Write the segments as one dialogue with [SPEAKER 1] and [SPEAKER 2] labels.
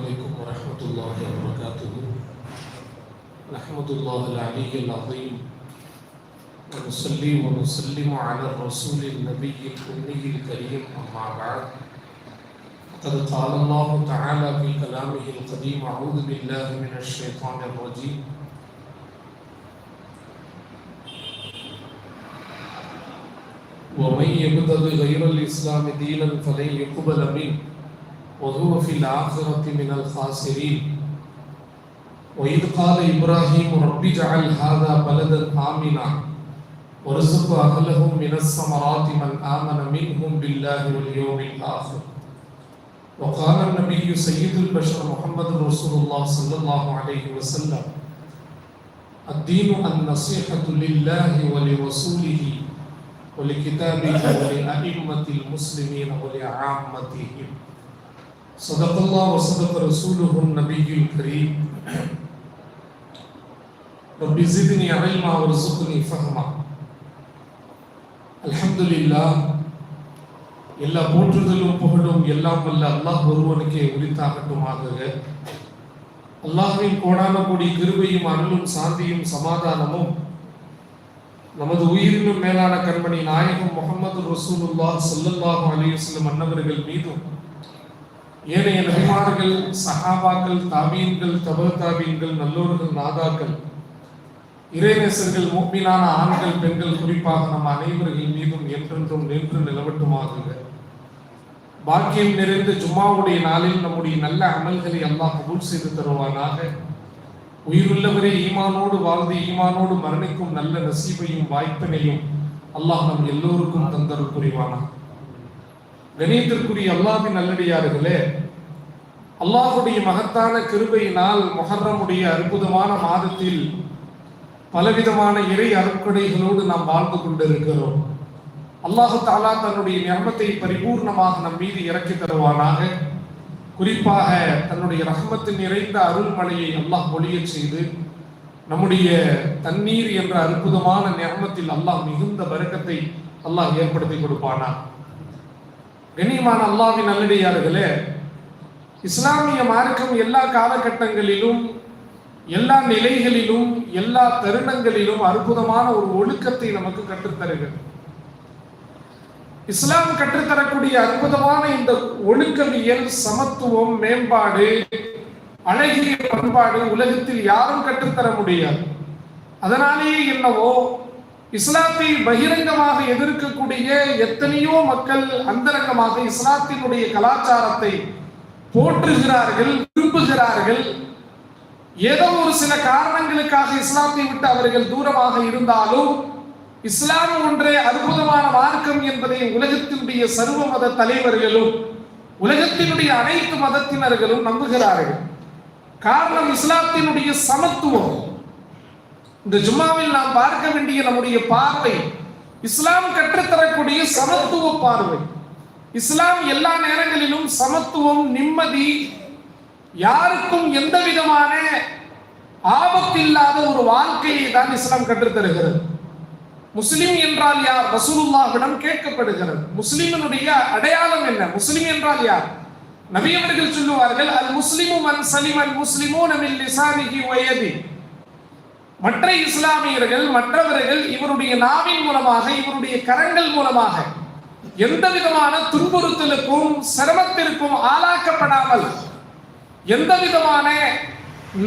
[SPEAKER 1] عليكم ورحمة الله وبركاته. نحمد الله العلي العظيم ونصلي ونسلم على الرسول النبي الأمي الكريم أما بعد. قد قال الله تعالى في كلامه القديم أعوذ بالله من الشيطان الرجيم. ومن يبتغي غير الإسلام دينا فلن يقبل منه. وهو في الآخرة من الخاسرين. وإذ قال إبراهيم رب اجعل هذا بلدا آمنا وارزق أهله من الثمرات من آمن منهم بالله واليوم الآخر. وقال النبي سيد البشر محمد رسول الله صلى الله عليه وسلم الدين النصيحة لله ولرسوله ولكتابه ولأئمة المسلمين ولعامتهم. صدق الله وصدق رسوله النبي الكريم رب زدني علما وارزقني فهما الحمد لله எல்லா போற்றுதலும் புகழும் எல்லாம் வல்ல அல்லாஹ் ஒருவனுக்கே உரித்தாகட்டுமாக அல்லாஹ்வின் கோடான கோடி கிருபையும் அருளும் சாந்தியும் சமாதானமும் நமது உயிரினும் மேலான கண்மணி நாயகம் முகமது ரசூலுல்லாஹ் ஸல்லல்லாஹு அலைஹி வஸல்லம் அன்னவர்கள் மீதும் ஏனைய நபிமார்கள் சஹாபாக்கள் தாபீன்கள் தபல் தாபீன்கள் நல்லோர்கள் நாதாக்கள் இறைநேசர்கள் மூப்பிலான ஆண்கள் பெண்கள் குறிப்பாக நம் அனைவர்கள் மீதும் என்றென்றும் நின்று நிலவட்டுமாக. பாக்கியம் நிறைந்த ஜும்மாவுடைய நாளில் நம்முடைய நல்ல அமல்களை அல்லாஹ் கபூல் செய்து தருவானாக. உயிருள்ளவரே ஈமானோடு வாழ்ந்து ஈமானோடு மரணிக்கும் நல்ல நசீபையும் வாய்ப்பினையும் அல்லாஹ் நம் எல்லோருக்கும் தந்தரு புரிவானா கணியத்திற்குரிய அல்லாஹின் நல்லடியார்களே அல்லாஹுடைய மகத்தான கிருபையினால் முகர்றமுடைய அற்புதமான மாதத்தில் பலவிதமான இறை அருட்கொடைகளோடு நாம் வாழ்ந்து கொண்டிருக்கிறோம். அல்லாஹு தாலா தன்னுடைய நிர்மத்தை பரிபூர்ணமாக நம் மீது இறக்கி தருவானாக. குறிப்பாக தன்னுடைய ரஹமத்தின் நிறைந்த அருள்மலையை அல்லாஹ் ஒளியச் செய்து நம்முடைய தண்ணீர் என்ற அற்புதமான நிர்மத்தில் அல்லாஹ் மிகுந்த வருக்கத்தை அல்லாஹ் ஏற்படுத்தி கொடுப்பானா கண்ணியமான அல்லாவின் நல்லடியார்களே இஸ்லாமிய மார்க்கம் எல்லா காலகட்டங்களிலும் எல்லா நிலைகளிலும் எல்லா தருணங்களிலும் அற்புதமான ஒரு ஒழுக்கத்தை நமக்கு கற்றுத்தருகிறது. இஸ்லாம் கற்றுத்தரக்கூடிய அற்புதமான இந்த ஒழுக்கவியல் சமத்துவம் மேம்பாடு அழகிய பண்பாடு உலகத்தில் யாரும் கற்றுத்தர முடியாது. அதனாலேயே என்னவோ இஸ்லாத்தை பகிரங்கமாக எதிர்க்கக்கூடிய எத்தனையோ மக்கள் அந்தரங்கமாக இஸ்லாத்தினுடைய கலாச்சாரத்தை போற்றுகிறார்கள் விரும்புகிறார்கள் ஏதோ ஒரு சில காரணங்களுக்காக இஸ்லாத்தை விட்டு அவர்கள் தூரமாக இருந்தாலும் இஸ்லாம் ஒன்றே அற்புதமான மார்க்கம் என்பதை உலகத்தினுடைய சர்வ மத தலைவர்களும் உலகத்தினுடைய அனைத்து மதத்தினர்களும் நம்புகிறார்கள். காரணம் இஸ்லாத்தினுடைய சமத்துவம். இந்த ஜும்மாவில் நாம் பார்க்க வேண்டிய நம்முடைய பார்வை இஸ்லாம் கற்றுத்தரக்கூடிய சமத்துவ பார்வை. இஸ்லாம் எல்லா நேரங்களிலும் சமத்துவம் நிம்மதி யாருக்கும் எந்த விதமான ஆபத்தில்லாத ஒரு வாழ்க்கையை தான் இஸ்லாம் கற்றுத்தருகிறது. முஸ்லிம் என்றால் யார்? ரசூலுல்லாஹிடம் கேட்கப்படுகிறது. முஸ்லிமனுடைய அடையாளம் என்ன? முஸ்லிம் என்றால் யார்? நபியவர்கள் சொல்லுவார்கள் அல் முஸ்லிமு மன் சலிமன் முஸ்லிமோ நமில் லிசானிகி வயதி மற்ற இஸ்லாமியர்கள் மற்றவர்கள் இவருடைய நாவின் மூலமாக இவருடைய கரங்கள் மூலமாக எந்த விதமான துன்புறுத்தலுக்கும் சிரமத்திற்கும் ஆளாக்கப்படாமல் எந்த விதமான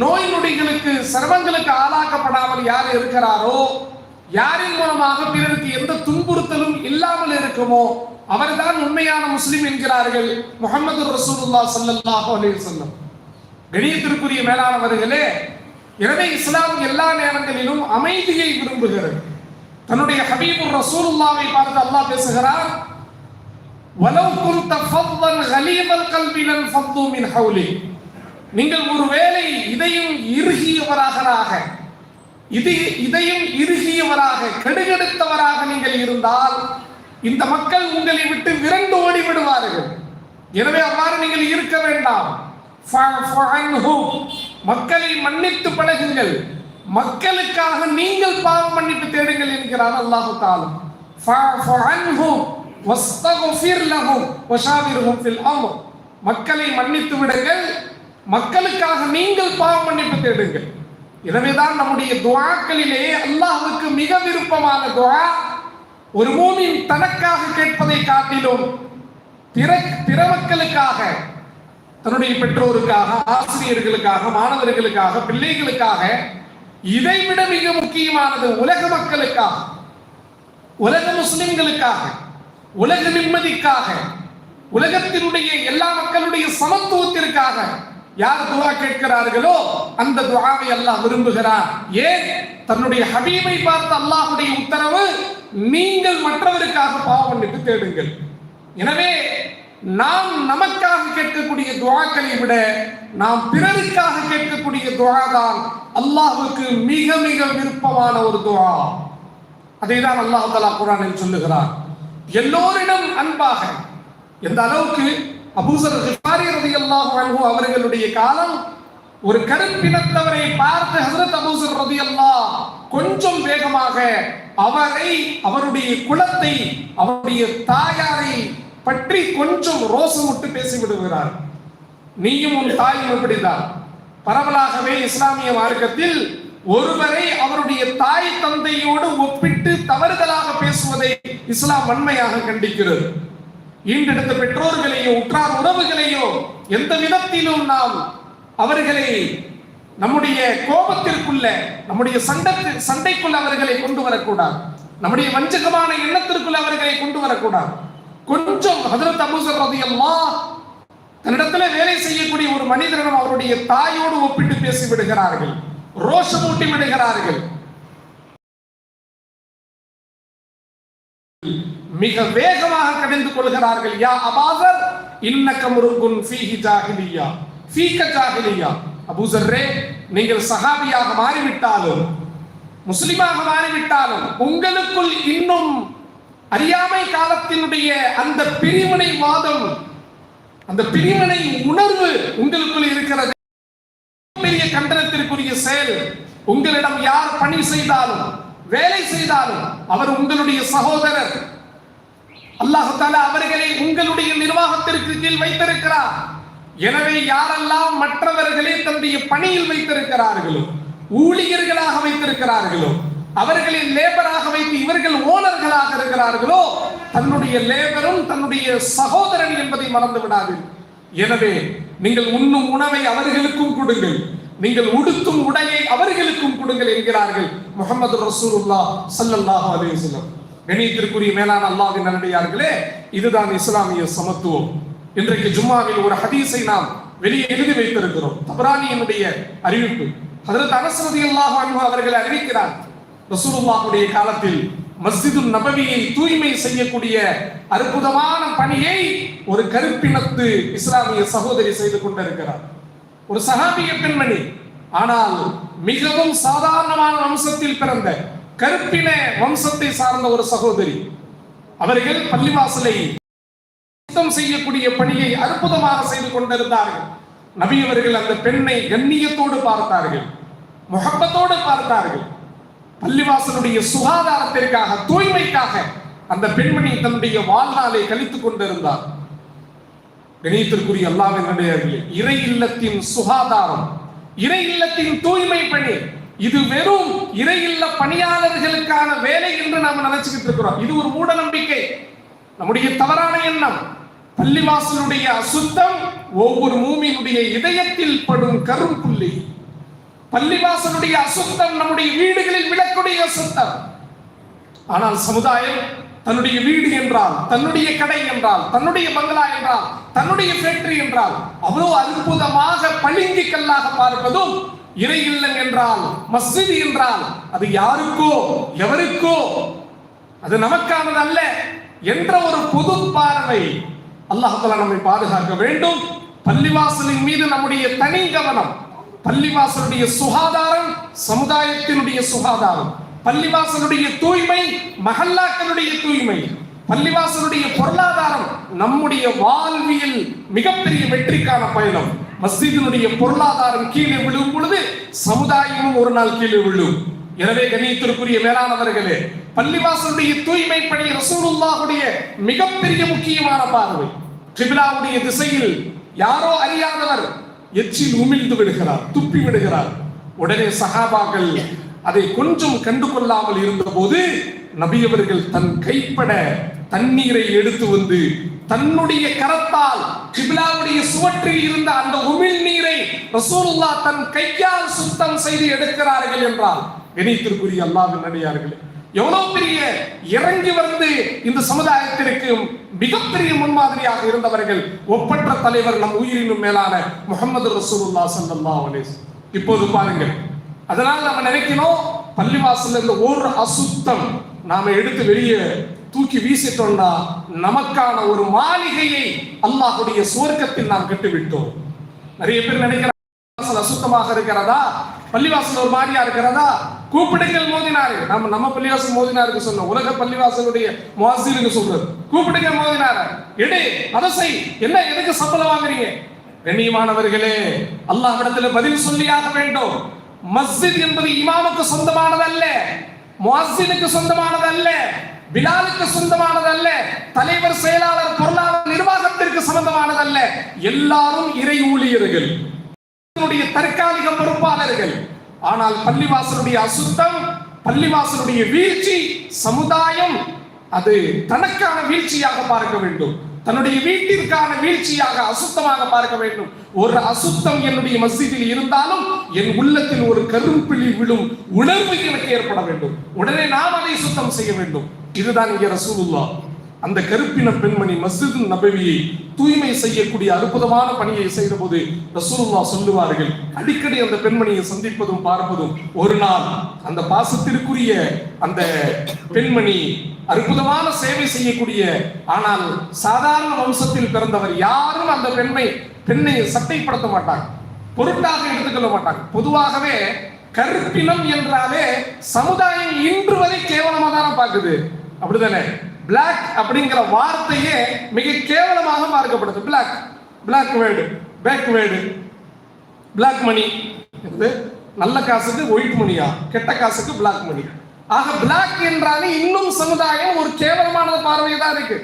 [SPEAKER 1] நோய் நொடிகளுக்கு சிரமங்களுக்கு ஆளாக்கப்படாமல் யார் இருக்கிறாரோ யாரின் மூலமாக பிறருக்கு எந்த துன்புறுத்தலும் இல்லாமல் இருக்குமோ அவர்தான் உண்மையான முஸ்லிம் என்கிறார்கள் முகமது ரசூலுல்லா சல்லல்லாஹு அலி சொல்லம் கணியத்திற்குரிய மேலானவர்களே எனவே இஸ்லாம் எல்லா நேரங்களிலும் அமைதியை விரும்புகிறது. தன்னுடைய ஹபீபுர் ரசூலுல்லாவை பார்த்து அல்லாஹ் பேசுகிறார் வலவ் குந்த ஃபவ்வன் ஹலீமல் கல்பி லன் ஃபத்து மின் ஹவுலி நீங்கள் ஒருவேளை இதையும் இறுகியவராக இது இதையும் இறுகியவராக கெடுகெடுத்தவராக நீங்கள் இருந்தால் இந்த மக்கள் உங்களை விட்டு விரண்டு ஓடி விடுவார்கள் எனவே அவ்வாறு நீங்கள் இருக்க வேண்டாம். மக்களை மன்னித்து பழகுங்கள். மக்களுக்காக நீங்கள் பாவம் பண்ணிட்டு தேடுங்கள் என்கிறார் அல்லாஹு தாலும் மக்களை மன்னித்து விடுங்கள் மக்களுக்காக நீங்கள் பாவம் மன்னிப்பு தேடுங்கள். எனவேதான் நம்முடைய துவாக்களிலே அல்லாஹுக்கு மிக விருப்பமான துவா ஒரு மூமின் தனக்காக கேட்பதை காட்டிலும் பிற பிற மக்களுக்காக தன்னுடைய பெற்றோருக்காக ஆசிரியர்களுக்காக மாணவர்களுக்காக பிள்ளைகளுக்காக இதைவிட மிக முக்கியமானது உலக மக்களுக்காக உலக முஸ்லிம்களுக்காக உலக நிம்மதிக்காக உலகத்தினுடைய எல்லா மக்களுடைய சமத்துவத்திற்காக யார் துவா கேட்கிறார்களோ அந்த துவாவை அல்லாஹ் விரும்புகிறார். ஏன்? தன்னுடைய ஹபீமை பார்த்த அல்லாஹுடைய உத்தரவு நீங்கள் மற்றவருக்காக பாவம் மன்னிப்பு தேடுங்கள். எனவே நாம் நமக்காக கேட்கக்கூடிய துவாக்களை விட நாம் பிறருக்காக கேட்கக்கூடிய துவா தான் அல்லாஹுக்கு மிக மிக விருப்பமான ஒரு துவா. அதை தான் அல்லாஹ் தலா குரானில் சொல்லுகிறார் எல்லோரிடம் அன்பாக எந்த அளவுக்கு அபூசர் கிஃபாரி அவர்களுடைய காலம் ஒரு கருப்பினத்தவரை பார்த்து ஹசரத் அபூசர் ரலியல்லாஹ் கொஞ்சம் வேகமாக அவரை அவருடைய குலத்தை அவருடைய தாயாரை பற்றி கொஞ்சம் ரோசம் விட்டு பேசி விடுகிறார். நீயும் உன் தாயும் எப்படிதான் பரவலாகவே இஸ்லாமிய மார்க்கத்தில் ஒருவரை அவருடைய தாய் தந்தையோடு ஒப்பிட்டு தவறுதலாக பேசுவதை இஸ்லாம் வன்மையாக கண்டிக்கிறது. ஈண்டெடுத்த பெற்றோர்களையோ உற்றார் உறவுகளையோ எந்த விதத்திலும் நாம் அவர்களை நம்முடைய கோபத்திற்குள்ள நம்முடைய சண்டத்தில் சண்டைக்குள்ள அவர்களை கொண்டு வரக்கூடாது. நம்முடைய வஞ்சகமான எண்ணத்திற்குள் அவர்களை கொண்டு வரக்கூடாது. கொஞ்சம் ஹதரத் அபூசர் அல்லா தன்னிடத்துல வேலை செய்யக்கூடிய ஒரு மனிதரிடம் அவருடைய தாயோடு ஒப்பிட்டு பேசி விடுகிறார்கள் ரோஷமூட்டி விடுகிறார்கள். மிக வேகமாக கவிந்து கொள்கிறார்கள். யா அபாசர் இன்னக்க முருகுன் ஃபீஹி ஜாஹிலியா ஃபீக ஜாஹிலியா அபூசர்ரே நீங்கள் சஹாபியாக மாறிவிட்டாலும் முஸ்லிமாக மாறிவிட்டாலும் உங்களுக்குள் இன்னும் அறியாமை காலத்தினுடைய அந்த பிரிவினை வாதம் அந்த பிரிவினை உணர்வு உங்களுக்குள் இருக்கிறது. பெரிய கண்டனத்திற்குரிய செயல் உங்களிடம் யார் பணி செய்தாலும் வேலை செய்தாலும் அவர் உங்களுடைய சகோதரர். அல்லாஹால அவர்களை உங்களுடைய நிர்வாகத்திற்கு கீழ் வைத்திருக்கிறார். எனவே யாரெல்லாம் மற்றவர்களை தன்னுடைய பணியில் வைத்திருக்கிறார்களோ ஊழியர்களாக வைத்திருக்கிறார்களோ அவர்களின் லேபராக வைத்து இவர்கள் ஓனர்களாக இருக்கிறார்களோ தன்னுடைய லேபரும் தன்னுடைய சகோதரன் என்பதை மறந்து விடாது எனவே நீங்கள் உண்ணும் உணவை அவர்களுக்கும் கொடுங்கள். நீங்கள் உடுத்தும் உடையை அவர்களுக்கும் கொடுங்கள் என்கிறார்கள் முகமது ரசூலுல்லா சல்லல்லாஹு அலைஹி வஸல்லம். கணியத்திற்குரிய மேலான அல்லாஹ்வின் நல்லடியார்களே இதுதான் இஸ்லாமிய சமத்துவம். இன்றைக்கு ஜும்மாவில் ஒரு ஹதீஸை நாம் வெளியே எழுதி வைத்திருக்கிறோம். தபரானியினுடைய அறிவிப்பு. அதற்கு அனஸ் அல்லாஹ் அன்ஹு அவர்கள் அறிவிக்கிறார். ரசூலுல்லாஹுடைய காலத்தில் மஸ்ஜிது நபவியை தூய்மை செய்யக்கூடிய அற்புதமான பணியை ஒரு கருப்பினத்து இஸ்லாமிய சகோதரி செய்து கொண்டிருக்கிறார். ஒரு சகாபிய பெண்மணி. ஆனால் மிகவும் சாதாரணமான வம்சத்தில் பிறந்த கருப்பின வம்சத்தை சார்ந்த ஒரு சகோதரி. அவர்கள் பள்ளிவாசலை சுத்தம் செய்யக்கூடிய பணியை அற்புதமாக செய்து கொண்டிருந்தார்கள். நபி அவர்கள் அந்த பெண்ணை கண்ணியத்தோடு பார்த்தார்கள். முகப்பத்தோடு பார்த்தார்கள். பள்ளிவாசலுடைய சுகாதாரத்திற்காக தூய்மைக்காக அந்த பெண்மணி தன்னுடைய வாழ்நாளை கழித்துக் கொண்டிருந்தார். கணியத்திற்குரிய அல்லாவின் நடையர்களே இறை இல்லத்தின் சுகாதாரம் இறை இல்லத்தின் தூய்மை பணி இது வெறும் இறை இல்ல பணியாளர்களுக்கான வேலை என்று நாம நினைச்சுக்கிட்டு இருக்கிறோம். இது ஒரு மூட நம்பிக்கை நம்முடைய தவறான எண்ணம். பள்ளிவாசலுடைய அசுத்தம் ஒவ்வொரு மூமியினுடைய இதயத்தில் படும் கரும்புள்ளி பள்ளிவாசனுடைய அசுத்தம் நம்முடைய வீடுகளில் விழக்கூடிய அசுத்தம். ஆனால் சமுதாயம் தன்னுடைய வீடு என்றால் தன்னுடைய கடை என்றால் தன்னுடைய பங்களா என்றால் தன்னுடைய ஃபேக்டரி என்றால் அவ்வளோ அற்புதமாக பளிங்கு கல்லாக பார்ப்பதும் இறை இல்லம் என்றால் மஸ்ஜித் என்றால் அது யாருக்கோ எவருக்கோ அது நமக்கானது அல்ல என்ற ஒரு பொது பார்வை அல்லாஹால நம்மை பாதுகாக்க வேண்டும். பள்ளிவாசலின் மீது நம்முடைய தனி கவனம் பள்ளிவாசலுடைய சுகாதாரம் சமுதாயத்தினுடைய சுகாதாரம். பள்ளிவாசலுடைய தூய்மை மகல்லாக்களுடைய தூய்மை. பள்ளிவாசலுடைய பொருளாதாரம் நம்முடைய வாழ்வியல் மிகப்பெரிய வெற்றிக்கான பயணம். மஸ்ஜிதினுடைய பொருளாதாரம் கீழே விழும் பொழுது சமுதாயமும் ஒரு நாள் கீழே விழும். எனவே கணியத்திற்குரிய மேலானவர்களே பள்ளிவாசலுடைய தூய்மை பணி ரசூலுல்லாஹுடைய மிகப்பெரிய முக்கியமான பார்வை. கிபிலாவுடைய திசையில் யாரோ அறியாதவர் எச்சில் உமிழ்ந்து விடுகிறார் துப்பி விடுகிறார். உடனே சகாபாக்கள் அதை கொஞ்சம் கண்டு கொள்ளாமல் இருந்தபோது நபியவர்கள் தன் கைப்பட தண்ணீரை எடுத்து வந்து தன்னுடைய கரத்தால் கிபிலாவுடைய சுவற்றில் இருந்த அந்த உமிழ் நீரை ரசூலுல்லா தன் கையால் சுத்தம் செய்து எடுக்கிறார்கள் என்றால் இணைத்திற்குரிய அல்லாவின் நடிகார்களே எவ்வளவு பெரிய இறங்கி வந்து இந்த சமுதாயத்திற்கு மிகப்பெரிய முன்மாதிரியாக இருந்தவர்கள் ஒப்பற்ற தலைவர் நம் உயிரினும் மேலான முகமது ரசூலுல்லா சல்லா அலேஸ் இப்போது பாருங்கள். அதனால நம்ம நினைக்கணும் பள்ளிவாசல் இந்த ஒரு அசுத்தம் நாம எடுத்து வெளியே தூக்கி வீசிட்டோம்னா நமக்கான ஒரு மாளிகையை அல்லாஹுடைய சுவர்க்கத்தில் நாம் கட்டுவிட்டோம். நிறைய பேர் நினைக்கிறாங்க அசுத்தமாக இருக்கிறதா? பள்ளிவாசல் ஒரு மாதிரியா இருக்கிறதா? கூப்பிடுங்கள் மோதினாரு. நம்ம நம்ம பள்ளிவாசல் மோதினாருக்கு சொன்னோம். உலக பள்ளிவாசலுடைய முவாசிருக்கு சொல்றது. கூப்பிடுங்கள் மோதினாரு. எடு அரசை செய் என்ன எதுக்கு சம்பளம் வாங்குறீங்க? கண்ணியமானவர்களே அல்லாஹ்விடத்துல பதில் சொல்லியாக வேண்டும். மஸ்ஜித் என்பது இமாமுக்கு சொந்தமானதல்ல. அல்ல சொந்தமானதல்ல. சொந்தமானது அல்ல பிலாலுக்கு சொந்தமானதல்ல. தலைவர் செயலாளர் பொருளாளர் நிர்வாகத்திற்கு சொந்தமானது அல்ல எல்லாரும் இறை ஊழியர்கள். தற்காலிக பொறுப்பாளர்கள். ஆனால் பள்ளிவாசலுடைய அசுத்தம் பள்ளிவாசலுடைய வீழ்ச்சி சமுதாயம் அது தனக்கான வீழ்ச்சியாக பார்க்க வேண்டும். தன்னுடைய வீட்டிற்கான வீழ்ச்சியாக அசுத்தமாக பார்க்க வேண்டும். ஒரு அசுத்தம் என்னுடைய மஸ்ஜிதில் இருந்தாலும் என் உள்ளத்தில் ஒரு கரும்பிழி விழும் உணர்வு எனக்கு ஏற்பட வேண்டும். உடனே நாம் அதை சுத்தம் செய்ய வேண்டும். இதுதான் இங்கே ரசூலுல்லா அந்த கருப்பின பெண்மணி மஸ்ஜித் நபவியை தூய்மை செய்யக்கூடிய அற்புதமான பணியை செய்தபோது ரசூலுல்லா சொல்லுவார்கள். அடிக்கடி அந்த பெண்மணியை சந்திப்பதும் பார்ப்பதும் ஒரு நாள் அந்த பாசத்திற்குரிய அந்த பெண்மணி அற்புதமான சேவை செய்யக்கூடிய ஆனால் சாதாரண வம்சத்தில் பிறந்தவர் யாரும் அந்த பெண்மை பெண்ணை சட்டைப்படுத்த மாட்டாங்க. பொருட்டாக எடுத்துக்கொள்ள மாட்டாங்க. பொதுவாகவே கருப்பினம் என்றாலே சமுதாயம் இன்று வரை கேவலமாக தானே பார்க்குது. அப்படிதானே பிளாக் அப்படிங்கிற வார்த்தையே மிக கேவலமாக பார்க்கப்படுது black black word back word black money என்பது நல்ல காசுக்கு ஒயிட் மணியா கெட்ட காசுக்கு பிளாக் மணி ஆக பிளாக் என்றாலே இன்னும் சமுதாயம் ஒரு கேவலமான பார்வை தான் இருக்கு.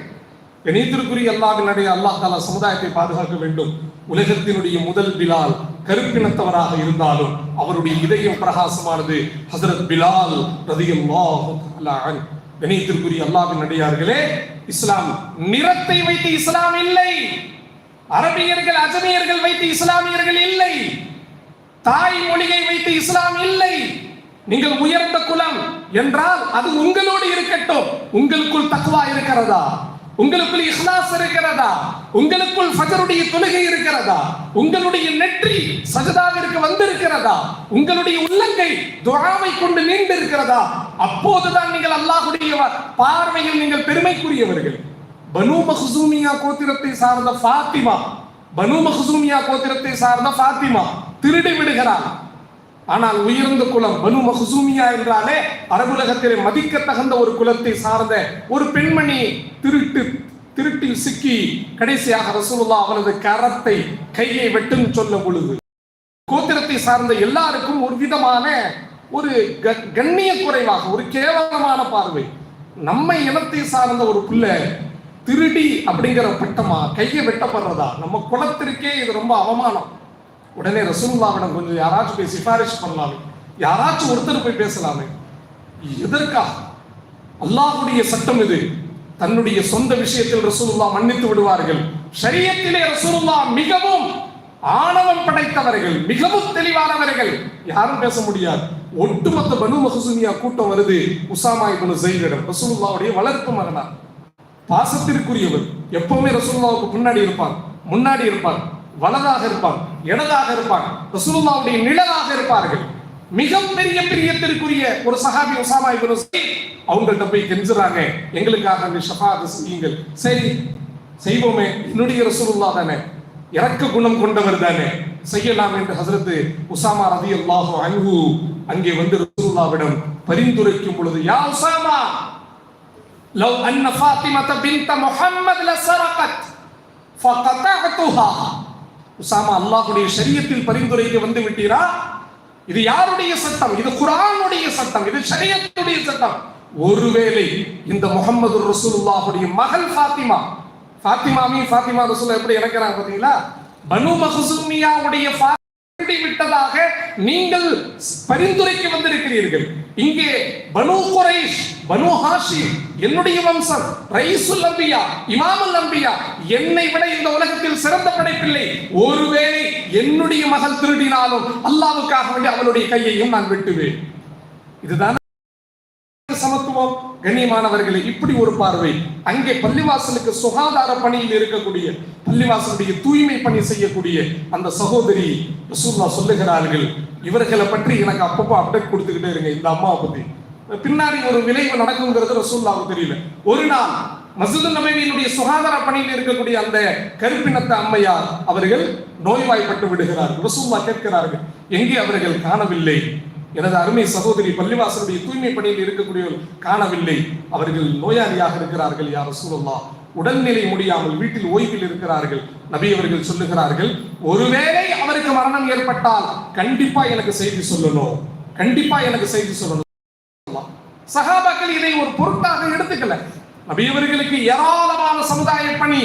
[SPEAKER 1] இணைத்திற்குரிய அல்லாவினுடைய அல்லாஹ் தாலா சமுதாயத்தை பாதுகாக்க வேண்டும். உலகத்தினுடைய முதல் பிலால் கருப்பினத்தவராக இருந்தாலும் அவருடைய இதயம் பிரகாசமானது ஹசரத் பிலால் ரதியல்லாஹு தஆலா அன்ஹு. கணியத்திற்குரிய அல்லாவின் அடியார்களே இஸ்லாம் நிறத்தை வைத்து இஸ்லாம் இல்லை. அரபியர்கள் அஜமியர்கள் வைத்து இஸ்லாமியர்கள் இல்லை. தாய் மொழியை வைத்து இஸ்லாம் இல்லை. நீங்கள் உயர்ந்த குலம் என்றால் அது உங்களோடு இருக்கட்டும். உங்களுக்குள் தக்குவா இருக்கிறதா? உங்களுக்குள் இஹ்லாஸ் இருக்கிறதா? உங்களுக்குள் ஃபஜருடைய தொழுகை இருக்கிறதா? உங்களுடைய நெற்றி சஜதாவிற்கு வந்திருக்கிறதா? உங்களுடைய உள்ளங்கை துஆவை கொண்டு நீண்டு இருக்கிறதா அப்போதுதான் நீங்கள் அல்லாஹுடைய பார்வையில் நீங்கள் பெருமைக்குரியவர்கள். பனு மஹசூமியா கோத்திரத்தை சார்ந்த ஃபாத்திமா பனு மஹசூமியா கோத்திரத்தை சார்ந்த ஃபாத்திமா திருடி விடுகிறார் ஆனால் உயர்ந்த குலம் பனு மஹ்சூமியா என்றாலே அரபுலகத்திலே மதிக்க தகுந்த ஒரு குலத்தை சார்ந்த ஒரு பெண்மணி திருட்டு திருட்டில் சிக்கி கடைசியாக ரசூலுல்லா அவரது கரத்தை கையை வெட்டுன்னு சொல்ல பொழுது கோத்திரத்தை சார்ந்த எல்லாருக்கும் ஒரு விதமான ஒரு க- கண்ணிய குறைவாக ஒரு கேவலமான பார்வை. நம்ம இனத்தை சார்ந்த ஒரு பிள்ளை திருடி அப்படிங்கிற பட்டமா கையை வெட்டப்படுறதா? நம்ம குலத்திற்கே இது ரொம்ப அவமானம். உடனே ரசூல்லாவிடம் கொஞ்சம் யாராச்சும் போய் சிபாரிஷ் பண்ணலாமே யாராச்சும் ஒருத்தர் போய் பேசலாமே. எதற்கா அல்லாஹுடைய சட்டம் இது. தன்னுடைய சொந்த விஷயத்தில் ரசூலுல்லா மன்னித்து விடுவார்கள். சரியத்திலே ரசூலுல்லா மிகவும் ஆணவம் படைத்தவர்கள் மிகவும் தெளிவானவர்கள். யாரும் பேச முடியாது. ஒட்டுமொத்த பனு மஹசூமியா கூட்டம் வருது உசாமா இப்னு ஜெயிலிடம் ரசூலுல்லாவுடைய வளர்ப்பு மகனா பாசத்திற்குரியவர். எப்பவுமே ரசூலுல்லாவுக்கு முன்னாடி இருப்பார் முன்னாடி இருப்பார். வலதாக இருப்பாங்க இடதாக இருப்பாங்க. ரசூலுல்லாவுடைய நிழலாக இருப்பார்கள். மிகப்பெரிய பிரியத்திற்குரிய ஒரு சஹாபி உசாமா இப்னு அவங்கள்ட்ட போய் கெஞ்சுறாங்க. எங்களுக்காக அந்த ஷஃபாத் செய்யுங்கள். சரி செய்வோமே. என்னுடைய ரசூலுல்லா தானே. இறக்க குணம் கொண்டவர் தானே. செய்யலாம் என்று ஹசரத்து உசாமா ரதி அல்லாஹோ அன்பு அங்கே வந்து ரசூலுல்லாவிடம் பரிந்துரைக்கும் பொழுது யா உசாமா லவ் அன்ன ஃபாத்திமத பின்த முஹம்மத் லசரகத் ஃபகதஅதுஹா உசாமா அல்லாஹுடைய சரியத்தில் பரிந்துரைக்க வந்து விட்டீரா? இது யாருடைய சட்டம்? இது குரானுடைய சட்டம். இது சரியத்துடைய சட்டம். ஒருவேளை இந்த முகமது ரசூலுல்லாஹுடைய மகள் ஃபாத்திமா ஃபாத்திமாவையும் ஃபாத்திமா ரசூல் எப்படி இறக்கிறாங்க பாத்தீங்களா பனு மஹசூமியாவுடைய விட்டதாக நீங்கள் பரிந்துரைக்கு வந்திருக்கிறீர்கள். இங்கே பனு குறைஷ் பனு ஹாஷிம் என்னுடைய வம்சம். ரைசுல் அம்பியா இமாமுல் அம்பியா. என்னை விட இந்த உலகத்தில் சிறந்த படைப்பில்லை ஒருவேளை என்னுடைய மகள் திருடினாலும் அல்லாவுக்காக வேண்டி அவளுடைய கையையும் நான் வெட்டுவேன். இதுதான் சமத்துவம்? கண்ணியமானவர்களே இப்படி ஒரு பார்வை. அங்கே பள்ளிவாசலுக்கு சுகாதார பணியில் இருக்கக்கூடிய பள்ளிவாசலுடைய தூய்மை பணி செய்யக்கூடிய அந்த சகோதரி ரசூல்லா சொல்லுகிறார்கள் இவர்களை பற்றி எனக்கு அப்பப்போ அப்டேட் கொடுத்துக்கிட்டே இருங்க இந்த அம்மாவை பத்தி. பின்னாடி ஒரு விளைவு நடக்குங்கிறது ரசூல்லாவுக்கு தெரியல. ஒரு நாள் மசூது நபவியினுடைய சுகாதார பணியில் இருக்கக்கூடிய அந்த கருப்பினத்த அம்மையார் அவர்கள் நோய்வாய்ப்பட்டு விடுகிறார்கள். ரசூல்லா கேட்கிறார்கள் எங்கே அவர்கள் காணவில்லை? எனது அருமை சகோதரி பள்ளிவாசனுடைய தூய்மை பணியில் இருக்கக்கூடியவர்கள் காணவில்லை. அவர்கள் நோயாளியாக இருக்கிறார்கள் யார் ரசூலுல்லா. உடல்நிலை முடியாமல் வீட்டில் ஓய்வில் இருக்கிறார்கள். நபி அவர்கள் சொல்லுகிறார்கள் ஒருவேளை அவருக்கு மரணம் ஏற்பட்டால் கண்டிப்பா எனக்கு செய்தி சொல்லணும். கண்டிப்பா எனக்கு செய்தி சொல்லணும். சகாபாக்கள் இதை ஒரு பொருட்டாக எடுத்துக்கல. நபியவர்களுக்கு ஏராளமான சமுதாய பணி.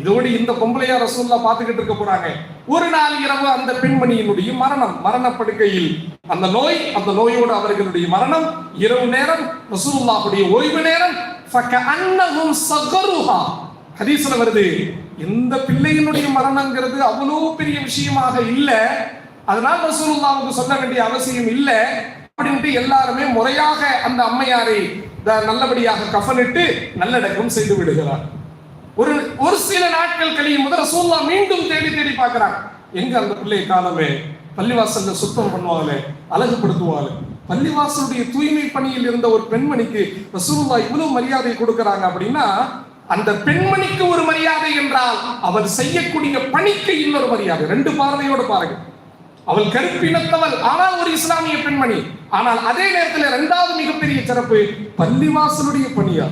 [SPEAKER 1] இதோடு இந்த பொம்பளையா ரசூல்லா பார்த்துக்கிட்டு இருக்க போறாங்க. ஒரு நாள் இரவு அந்த பெண்மணியினுடைய மரணம் மரணப்படுக்கையில் அந்த நோய் அந்த நோயோடு அவர்களுடைய மரணம். இரவு நேரம் ரசூல்லாவுடைய ஓய்வு நேரம். ஃபகஅன்னஹும் ஹதீஸ்ல வருது இந்த பிள்ளையினுடைய மரணங்கிறது அவ்வளோ பெரிய விஷயமாக இல்லை. அதனால ரசூலுல்லாவுக்கு சொல்ல வேண்டிய அவசியம் இல்லை. அப்படின்ட்டு எல்லாருமே முறையாக அந்த அம்மையாரை த- நல்லபடியாக கஃனிட்டு நல்லடக்கம் செய்து விடுகிறார். ஒரு ஒரு சில நாட்கள் கழியும் போது ரசூல்லா மீண்டும் தேடி தேடி பார்க்கறாங்க எங்க அந்த பிள்ளை காலமே? பள்ளிவாசல்ல சுத்தம் பண்ணுவாங்களே அழகுபடுத்துவாங்க பள்ளிவாசலுடைய தூய்மை பணியில் இருந்த ஒரு பெண்மணிக்கு ரசூல்லா இவ்வளவு மரியாதை கொடுக்கறாங்க அப்படின்னா அந்த பெண்மணிக்கு ஒரு மரியாதை என்றால் அவள் செய்யக்கூடிய பணிக்கு இன்னொரு மரியாதை. ரெண்டு பார்வையோடு பாருங்க. அவள் கருப்பினத்தவள் ஆனால் ஒரு இஸ்லாமிய பெண்மணி. ஆனால் அதே நேரத்தில் இரண்டாவது மிகப்பெரிய சிறப்பு பள்ளிவாசலுடைய பணியா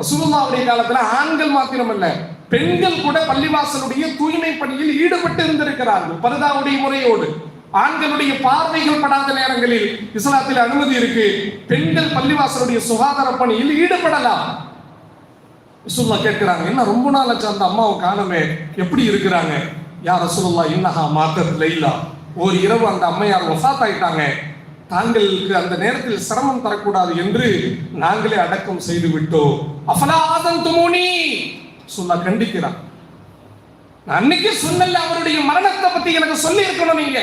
[SPEAKER 1] ரசூலுல்லாவுடைய காலத்துல ஆண்கள் மாத்திரமல்ல பெண்கள் கூட பள்ளிவாசலுடைய தூய்மை பணியில் ஈடுபட்டு இருந்திருக்கிறார்கள் பரதாவுடைய முறையோடு. ஆண்களுடைய பார்வைகள் படாத நேரங்களில் இஸ்லாத்தில் அனுமதி இருக்கு பெண்கள் பள்ளிவாசலுடைய சுகாதார பணியில் ஈடுபடலாம். ரசூல்லா கேட்கிறாங்க என்ன ரொம்ப நாள் ஆச்சு அந்த அம்மாவை காணமே? எப்படி இருக்கிறாங்க? யார் ரசூலுல்லா இன்னஹா மாத்தத் லைலா. ஒரு இரவு அந்த அம்மையார் வஃபாத் ஆயிட்டாங்க. தாங்களுக்கு அந்த நேரத்தில் சிரமம் தரக்கூடாது என்று நாங்களே அடக்கம் செய்து விட்டோம். அஃபலா துமுனி சொல்ல கண்டிக்கிறான் அன்னைக்கு சொன்னல அவருடைய மரணத்தை பத்தி எனக்கு சொல்லி இருக்கணும் நீங்க.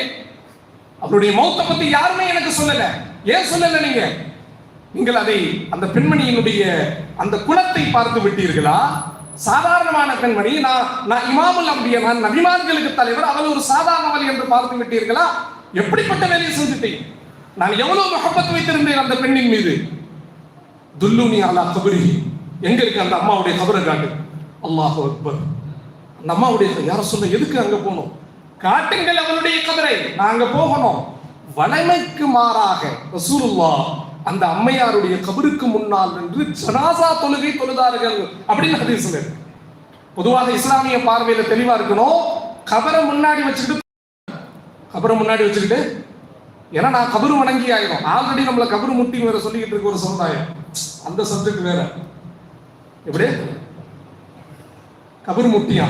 [SPEAKER 1] அவருடைய மௌத்தை பத்தி யாருமே எனக்கு சொல்லல. ஏன் சொல்லல நீங்க? நீங்கள் அதை அந்த பெண்மணியினுடைய அந்த குணத்தை பார்த்து விட்டீர்களா? சாதாரணமான பெண்மணி நான் நான் இமாமுல் அம்பிய நான் நபிமான்களுக்கு தலைவர் அவள் ஒரு சாதாரணவள் என்று பார்த்து விட்டீர்களா? எப்படிப்பட்ட வேலையை செஞ்சுட்டீங்க நான் எவ்வளவு முகப்பத் வைத்திருந்தேன் அந்த பெண்ணின் மீது? துல்லுனி அல்லா கபரி எங்க இருக்கு அந்த அம்மாவுடைய கபரை காட்டு? அல்லாஹ் அக்பர். அந்த அம்மாவுடைய யார சொல்ல எதுக்கு அங்க போகணும்? காட்டுங்கள் அவளுடைய கபரை. நாங்க போகணும். வளமைக்கு மாறாக ரசூலுல்லா அந்த அம்மையாருடைய கபருக்கு முன்னால் நின்று ஜனாசா தொழுகை தொழுதார்கள் அப்படின்னு ஹதீஸ்ல இருக்கு. பொதுவாக இஸ்லாமிய பார்வையில தெளிவா இருக்கணும். கபரை முன்னாடி வச்சுக்கிட்டு கபரை முன்னாடி வச்சுக்கிட்டு ஏன்னா நான் கபரு வணங்கி ஆயிரும். ஆல்ரெடி நம்மள கபரு முட்டி வேற சொல்லிக்கிட்டு இருக்க ஒரு சமுதாயம். அந்த சப்ஜெக்ட் வேற. எப்படி? கபரு முட்டியா?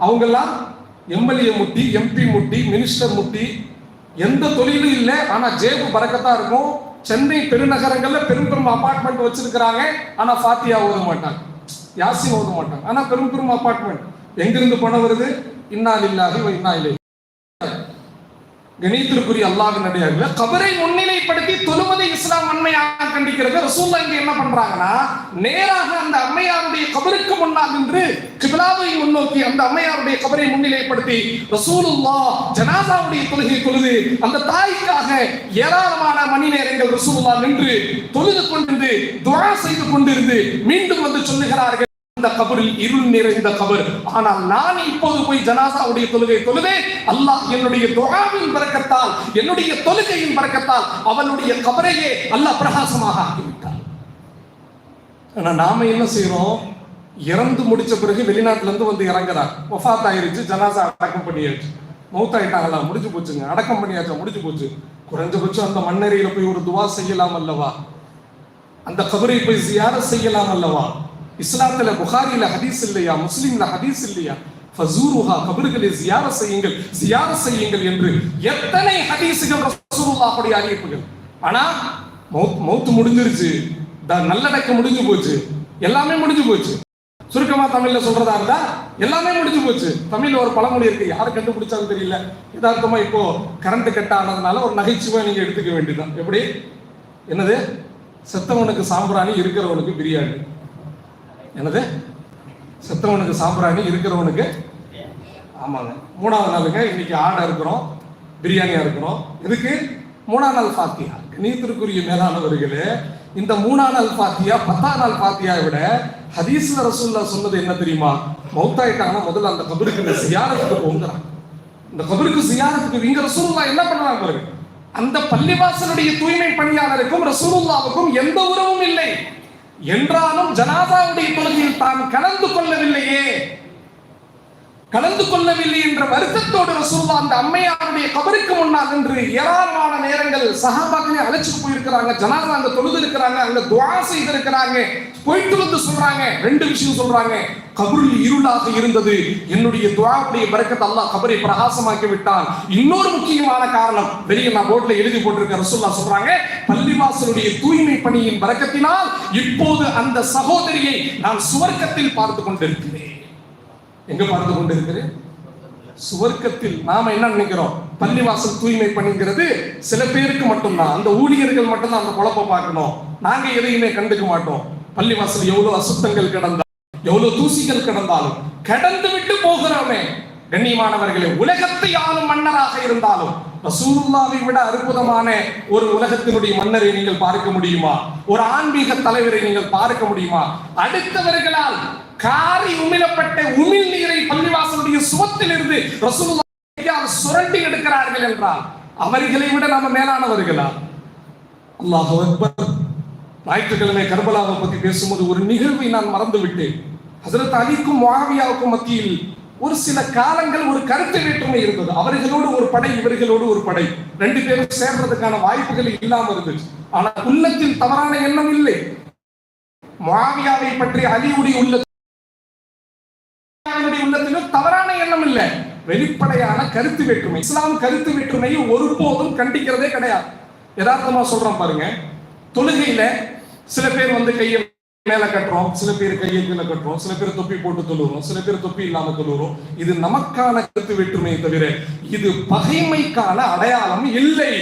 [SPEAKER 1] அவங்கெல்லாம் எம்எல்ஏ முட்டி எம்பி முட்டி மினிஸ்டர் முட்டி. எந்த தொழிலும் இல்லை. ஆனா ஜேபு பறக்கத்தா இருக்கும். சென்னை பெருநகரங்கள்ல பெரும் பெரும் அபார்ட்மெண்ட் வச்சிருக்கிறாங்க. ஆனா ஃபாத்தியா ஓத மாட்டாங்க. யாசி ஓத மாட்டாங்க. ஆனா பெரும் பெரும் அபார்ட்மெண்ட் எங்கிருந்து பணம் வருது? இன்னா இல்லாத இன்னா இல்லை கணித்திற்குரிய அல்லாவின் அடையாள கபரை முன்னிலைப்படுத்தி தொழுவதை இஸ்லாம் அண்மையாக கண்டிக்கிறது. ரசூல்லா இங்க என்ன பண்றாங்கன்னா நேராக அந்த அம்மையாருடைய கபருக்கு முன்னால் நின்று கிபிலாவை முன்னோக்கி அந்த அம்மையாருடைய கபரை முன்னிலைப்படுத்தி ரசூலுல்லா ஜனாசாவுடைய தொழுகை தொழுது அந்த தாய்க்காக ஏராளமான மணி நேரங்கள் ரசூலுல்லா நின்று தொழுது கொண்டிருந்து துவா செய்து கொண்டிருந்து மீண்டும் வந்து சொல்லுகிறார்கள். அந்த கபரில் இருள் நிறைந்த கபர். ஆனால் நான் இப்போது போய் ஜனாசாவுடைய தொழுகை தொழுதேன். அல்லாஹ் என்னுடைய துஆவின் பறக்கத்தால் என்னுடைய தொழுகையின் பறக்கத்தால் அவனுடைய கபரையே அல்லாஹ் பிரகாசமாக ஆக்கிவிட்டார் ஆனா நாம என்ன செய்யறோம் இறந்து முடிச்ச பிறகு வெளிநாட்டுல இருந்து வந்து இறங்குறார். ஒஃபாத் ஆயிருச்சு ஜனாசா அடக்கம் பண்ணியாச்சு. மௌத்தாயிட்டாங்களா? முடிஞ்சு போச்சுங்க. அடக்கம் பண்ணியாச்சா? முடிஞ்சு போச்சு. குறைஞ்சபட்சம் அந்த மண்ணறையில போய் ஒரு துவா செய்யலாம் அல்லவா? அந்த கபரை போய் ஜியாரத் செய்யலாம் அல்லவா? இஸ்லாத்துல புகாரில ஹதீஸ் இல்லையா? முஸ்லீம்ல ஹதீஸ் இல்லையா? ஃபசூருஹா கபர்களை ஜியார செய்யுங்கள் ஜியார செய்யுங்கள் என்று எத்தனை ஹதீசுகள் ரசூலுல்லாஹுடைய அறிவிப்புகள்? ஆனா மௌத் மௌத்து முடிஞ்சிருச்சு. த- நல்லடக்கம் முடிஞ்சு போச்சு. எல்லாமே முடிஞ்சு போச்சு. சுருக்கமா தமிழ்ல சொல்றதா இருந்தா எல்லாமே முடிஞ்சு போச்சு. தமிழ்ல ஒரு பழமொழி இருக்கு யாரு கண்டுபிடிச்சாலும் தெரியல. யதார்த்தமா இப்போ கரண்ட் கட் ஆனதுனால ஒரு நகைச்சுவை நீங்க எடுத்துக்க வேண்டியதுதான். எப்படி? என்னது? செத்தவனுக்கு சாம்பிராணி இருக்கிறவனுக்கு பிரியாணி. என்னது? செத்தவனுக்கு சாம்பிராணி இருக்கிறவனுக்கு? ஆமாங்க. மூணாவது நாளுங்க இன்னைக்கு ஆடை இருக்கிறோம் பிரியாணியாக இருக்கிறோம். இதுக்கு மூணாம் நாள் பாத்தியா கணியத்திற்குரிய மேலானவர்களே இந்த மூணாம் நாள் பாத்தியா பத்தாம் நாள் பாத்தியாவை விட ஹதீஸ்ல ரசூல்லா சொன்னது என்ன தெரியுமா? மௌத்தாயிட்டாங்கன்னா முதல்ல அந்த கபருக்கு இந்த சியாரத்துக்கு போங்கிறான் இந்த கபருக்கு சியாரத்துக்கு இங்க ரசூல்லா என்ன பண்றாங்க பாருங்க. அந்த பள்ளிவாசனுடைய தூய்மை பணியாளருக்கும் ரசூலுல்லாவுக்கும் எந்த உறவும் இல்லை. என்றாலும் ஜனாதாவுடைய தொழுகையில் தான் கலந்து கொள்ளவில்லையே. கலந்து கொள்ளவில்லை என்ற வருத்தத்தோடு ரசூல்லா அந்த அம்மையாருடைய கபருக்கு முன்னால் என்று ஏராளமான நேரங்கள் சஹாபாக்களை அழைச்சிட்டு போயிருக்கிறாங்க ஜனாதா அங்க தொழுது இருக்கிறாங்க அங்க துவா செய்திருக்கிறாங்க போயிட்டு வந்து சொல்றாங்க ரெண்டு விஷயம் சொல்றாங்க. கபருள் இருளாக இருந்தது. என்னுடைய துவாவுடைய பறக்கத்தை அல்லாஹ் கபரை பிரகாசமாக்கி விட்டான். இன்னொரு முக்கியமான காரணம் வெளியே நான் போர்ட்ல எழுதி போட்டிருக்க ரசூல்லா சொல்றாங்க பள்ளிவாசலுடைய தூய்மை பணியின் பறக்கத்தினால் இப்போது அந்த சகோதரியை நான் சுவர்க்கத்தில் பார்த்து கொண்டிருக்கிறேன். எங்க பார்த்து கொண்டிருக்கிறேன் சுவர்க்கத்தில் நாம என்ன நினைக்கிறோம்? பள்ளிவாசல் தூய்மை பண்ணிங்கிறது சில பேருக்கு மட்டும்தான். அந்த ஊழியர்கள் மட்டும்தான் அந்த குழப்ப பார்க்கணும். நாங்க எதையுமே கண்டுக்க மாட்டோம். பள்ளிவாசல் எவ்வளவு அசுத்தங்கள் கிடந்தாலும் எவ்வளவு தூசிகள் கிடந்தாலும் கடந்து விட்டு போகிறோமே. கண்ணியமானவர்களே உலகத்தை ஆளும் மன்னராக இருந்தாலும் ரசூலுல்லாவை விட அற்புதமான ஒரு உலகத்தினுடைய மன்னரை நீங்கள் பார்க்க முடியுமா? ஒரு ஆன்மீக தலைவரை நீங்கள் பார்க்க முடியுமா? அடுத்தவர்களால் காரி உமிழப்பட்ட உமிழ் நீரை பள்ளிவாசனுடைய சுவத்திலிருந்து ரசூலுல்லாஹ் சுரண்டி எடுக்கிறார்கள் என்றால் அவர்களை விட நாம மேலானவர்களா? அல்லாஹ் அக்பர். ஞாயிற்றுக்கிழமை கர்பலாவை பத்தி பேசும்போது ஒரு நிகழ்வை நான் மறந்து விட்டேன் ஹசரத் அலிக்கும் மாவியாவுக்கும் மத்தியில் ஒரு சில காலங்கள் ஒரு கருத்து வேற்றுமை இருந்தது. அவர்களோடு ஒரு படை இவர்களோடு ஒரு படை. ரெண்டு பேரும் சேர்றதுக்கான வாய்ப்புகள் இல்லாம இருந்துச்சு. ஆனா உள்ளத்தில் தவறான எண்ணம் இல்லை. மாவியாவை பற்றி அலியுடைய உள்ள இஸ்லாமினுடைய உள்ளத்திலும் தவறான எண்ணம் இல்ல வெளிப்படையான கருத்து வேற்றுமை. இஸ்லாம் கருத்து வேற்றுமையை ஒருபோதும் கண்டிக்கிறதே கிடையாது. யதார்த்தமா சொல்றோம் பாருங்க. தொழுகையில சில பேர் வந்து கையை மேல கட்டுறோம் சில பேர் கையை கீழே கட்டுறோம் சில பேர் தொப்பி போட்டு தொழுகிறோம் சில பேர் தொப்பி இல்லாம தொழுகிறோம் இது நமக்கான கருத்து வேற்றுமையை தவிர இது பகைமைக்கான அடையாளம் இல்லை.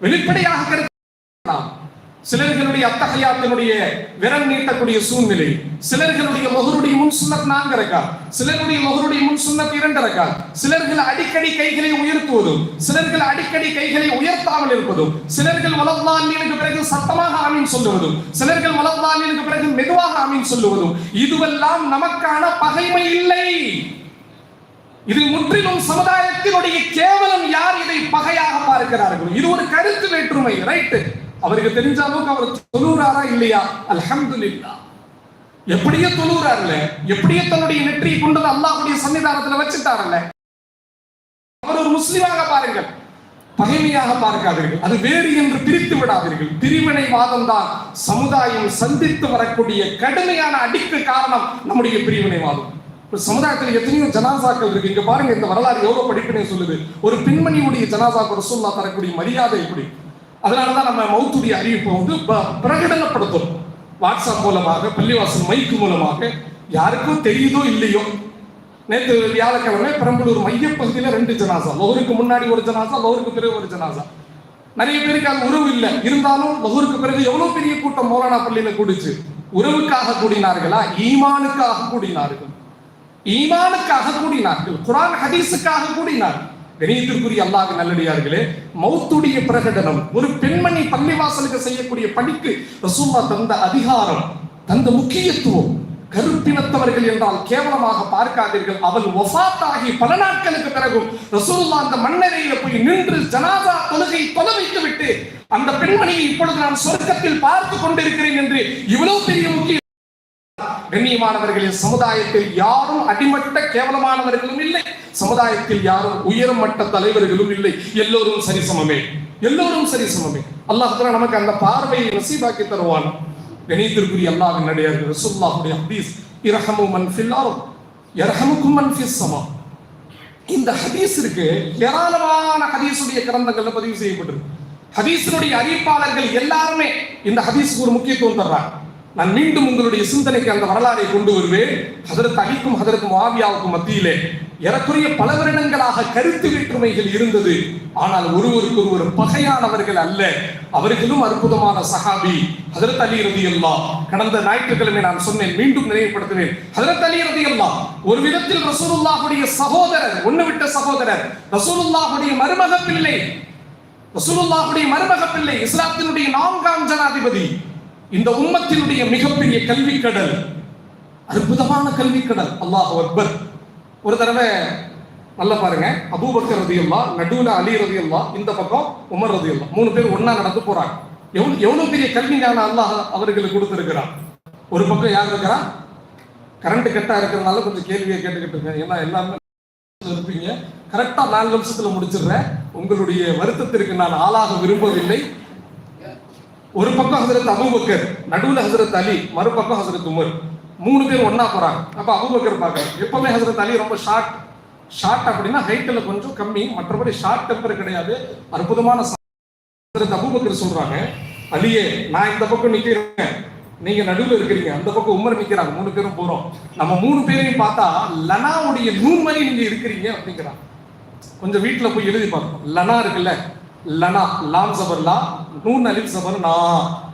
[SPEAKER 1] வெளிப்படையாக கருத்து சிலர்களுடைய அத்தகையாத்தினுடைய விரல் நீட்டக்கூடிய சூழ்நிலை சிலர்களுடைய மொகருடைய முன் சுண்ணத் நான்கு ரக்கா சிலருடைய மொகருடைய முன் சுண்ணத் இரண்டு ரக்கா சிலர்கள் அடிக்கடி கைகளை உயர்த்துவதும் சிலர்கள் அடிக்கடி கைகளை உயர்த்தாமல் இருப்பதும் சிலர்கள் வளர்ந்தாலினுக்கு பிறகு சத்தமாக ஆமீன் சொல்லுவதும் சிலர்கள் வளர்ந்தாலினுக்கு பிறகு மெதுவாக ஆமீன் சொல்லுவதும் இதுவெல்லாம் நமக்கான பகைமை இல்லை. இது முற்றிலும் சமுதாயத்தினுடைய கேவலம் யார் இதை பகையாக பார்க்கிறார்கள்? இது ஒரு கருத்து வேற்றுமை ரைட்டு அவருக்கு தெரிஞ்ச அளவுக்கு அவர் தொழுறாரா இல்லையா? அல்ஹம்துலில்லாஹ் எப்படியோ தொழுறாருல எப்படியே தன்னுடைய நெற்றியை கொண்டு அல்லாஹுடைய சன்னிதானத்துல வச்சுட்டாருல்ல? அவர் ஒரு முஸ்லீமாக பாருங்கள். பகைமையாக பார்க்காதீர்கள். அது வேறு என்று பிரித்து விடாதீர்கள். பிரிவினைவாதம் தான் சமுதாயம் சந்தித்து வரக்கூடிய கடுமையான அடிக்கு காரணம் நம்முடைய பிரிவினைவாதம். இப்ப சமுதாயத்தில் எத்தனையோ ஜனாசாக்கள் இருக்கு. இங்க பாருங்க இந்த வரலாறு எவ்வளவு படிப்பினை சொல்லுது. ஒரு பெண்மணியுடைய ஜனாசாக்கு ரசூல்லா தரக்கூடிய மரியாதை எப்படி? அதனாலதான் நம்ம மௌத்துடைய அறிவிப்பை வந்து ப- வாட்ஸ்அப் மூலமாக பள்ளிவாசல் மைக்கு மூலமாக. யாருக்கும் தெரியுதோ இல்லையோ. நேற்று வியாழக்கிழமை பெரம்பலூர் மையப்பகுதியில் ரெண்டு ஜனாசா. லோகருக்கு முன்னாடி ஒரு ஜனாசா லோகருக்கு பிறகு ஒரு ஜனாசா. நிறைய பேருக்கு அது உறவு இல்லை. இருந்தாலும் லோகருக்கு பிறகு எவ்வளவு பெரிய கூட்டம் மௌலானா பள்ளியில கூடிச்சு? உறவுக்காக கூடினார்களா? ஈமானுக்காக கூடினார்கள். ஈமானுக்காக கூடினார்கள். குரான் ஹதீஸுக்காக கூடினார்கள். கணியத்திற்குரிய அல்லாஹ் நல்லடியார்களே மௌத்துடைய பிரகடனம் ஒரு பெண்மணி பள்ளிவாசலுக்கு செய்யக்கூடிய பணிக்கு ரசூல்லா தந்த அதிகாரம் தந்த முக்கியத்துவம் கருப்பினத்தவர்கள் என்றால் கேவலமாக பார்க்காதீர்கள். அவள் ஒசாத்தாகி பல நாட்களுக்கு பிறகும் ரசூல்லா அந்த மண்ணறையில போய் நின்று ஜனாதா தொழுகை தொலை வைத்து விட்டு அந்த பெண்மணியை இப்பொழுது நான் சொர்க்கத்தில் பார்த்து கொண்டிருக்கிறேன் என்று இவ்வளவு பெரிய முக்கிய கண்ணியமானவர்களின் சமுதாயத்தில் யாரும் அடிமட்ட கேவலமானவர்களும் இல்லை. சமுதாயத்தில் யாரும் உயர்மட்ட தலைவர்களும் இல்லை. எல்லோரும் சரிசமமே எல்லோரும் சரிசமமே அல்லாஹ் நமக்கு அந்த பார்வையை நசீபாக்கி தருவான். கணித்திற்குரிய அல்லாவின் நடிகார்கள் ரசூலுல்லாஹுடைய ஹதீஸ் இரஹமு மன் ஃபில் அர்த் யர்ஹமுக்கும் மன் ஃபிஸ் இந்த ஹதீஸ் இருக்கு. ஏராளமான ஹதீஸுடைய கிரந்தங்கள்ல பதிவு செய்யப்பட்டிருக்கு. ஹதீஸினுடைய அறிவிப்பாளர்கள் எல்லாருமே இந்த ஹதீஸுக்கு ஒரு முக்கியத்துவம் தர்றாங்க. நான் மீண்டும் உங்களுடைய சிந்தனைக்கு அந்த வரலாறை கொண்டு வருவேன். ஹதரத் அலிக்கும் ஹதரத் மாவியாவுக்கும் மத்தியிலே ஏறக்குறைய பல வருடங்களாக கருத்து வேற்றுமைகள் இருந்தது. ஆனால் ஒருவருக்கு ஒருவர் பகையானவர்கள் அல்ல. அவர்களும் அற்புதமான சஹாபி ஹதரத் அலி ரதி கடந்த ஞாயிற்றுக்கிழமை நான் சொன்னேன் மீண்டும் நினைவுபடுத்துவேன். ஹதரத் அலி ரதி ஒரு விதத்தில் ரசூலுல்லாஹுடைய சகோதரர் ஒன்னு விட்ட சகோதரர் ரசூலுல்லாஹுடைய மருமக பிள்ளை ரசூலுல்லாஹுடைய மருமக பிள்ளை இஸ்லாத்தினுடைய நான்காம் ஜனாதிபதி இந்த உம்மத்தினுடைய மிகப்பெரிய கல்வி கடல் அற்புதமான கல்வி கடல் அல்லாஹ் அக்பர். ஒரு தடவை நல்லா பாருங்க. அபூபக்கர் ரதியுல்லா நடுவுல அலி ரதியுல்லா இந்த பக்கம் உமர் ரதியுல்லா மூணு பேர் ஒன்னா நடந்து போறாங்க. எவ்வளவு எவ்வளவு பெரிய கல்வி ஞானம் அல்லாஹ் அவர்களுக்கு கொடுத்திருக்கிறான்? ஒரு பக்கம் யார் இருக்கிறா? கரண்ட் கட்டா இருக்கிறதுனால கொஞ்சம் கேள்வியை கேட்டுக்கிட்டு இருக்கேன். ஏன்னா எல்லாமே இருப்பீங்க. கரெக்டா நாலு நிமிஷத்துல முடிச்சிடுறேன். உங்களுடைய வருத்தத்திற்கு நான் ஆளாக விரும்பவில்லை. ஒரு பக்கம் ஹசரத் அபுபக்கர் நடுவில் ஹசரத் அலி மறுபக்கம் ஹசரத் உமர். மூணு பேர் ஒன்னா போறாங்க. அப்ப அபூபக்கர் பார்க்க எப்பவுமே ஹசரத் அலி ரொம்ப ஷார்ட் ஷார்ட் அப்படின்னா ஹைட்ல கொஞ்சம் கம்மி மற்றபடி ஷார்ட் டெம்பர் கிடையாது. அற்புதமான ச- ஹசரத் அபூபக்கர் சொல்றாங்க அலியே நான் இந்த பக்கம் நிக்கிறேன். நீங்க நடுவில் இருக்கிறீங்க. அந்த பக்கம் உமர் நிக்கிறாங்க. மூணு பேரும் போறோம். நம்ம மூணு பேரையும் பார்த்தா லனாவுடைய நூல் மாதிரி நீங்க இருக்கிறீங்க அப்படிங்கிறாங்க. கொஞ்சம் வீட்டில் போய் எழுதி பார்ப்போம். லனா இருக்குல்ல லனா லாம் சபர் லா நூன் அலிப் சபர் நா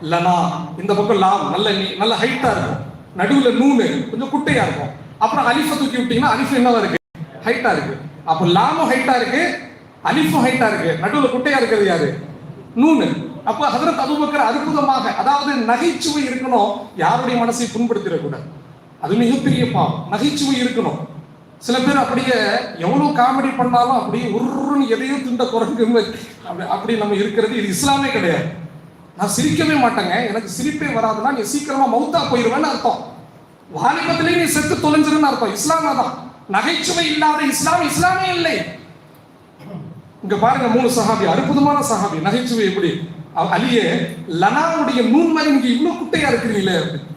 [SPEAKER 1] லனா. இந்த பக்கம் லாம் நல்ல நல்ல ஹைட்டா இருக்கும். நடுவுல நூனு கொஞ்சம் குட்டையா இருக்கும். அப்புறம் அலிஃப தூக்கி விட்டீங்கன்னா அலிஃப் என்னவா இருக்கு? ஹைட்டா இருக்கு. அப்போ லாமும் ஹைட்டா இருக்கு அலிஃபும் ஹைட்டா இருக்கு. நடுவுல குட்டையா இருக்கிறது யாரு? நூனு. அப்போ ஹதரத் அபூபக்கர் அற்புதமாக அதாவது நகைச்சுவை இருக்கணும் யாருடைய மனசை புண்படுத்திடக்கூடாது. அது மிகப்பெரிய பாவம். நகைச்சுவை இருக்கணும். சில பேர் அப்படியே எவ்வளவு காமெடி பண்ணாலும் அப்படியே உருன்னு எதையும் திண்ட குரங்கு அப்படி அப்படி நம்ம இருக்கிறது. இது இஸ்லாமே கிடையாது. நான் சிரிக்கவே மாட்டேங்க. எனக்கு சிரிப்பே வராதுன்னா நீ சீக்கிரமா மௌத்தா போயிருவேன்னு அர்த்தம். வாலிபத்திலேயே நீ செத்து தொலைஞ்சிருன்னு அர்த்தம். இஸ்லாமா தான். நகைச்சுவை இல்லாத இஸ்லாம் இஸ்லாமே இல்லை. இங்க பாருங்க மூணு சஹாபி. அற்புதமான சஹாபி. நகைச்சுவை எப்படி? அவ- அலியே லனாவுடைய நூன் மாதிரி இன்னும் இவ்வளவு குட்டையா இருக்கிறீங்களே அப்படின்னு.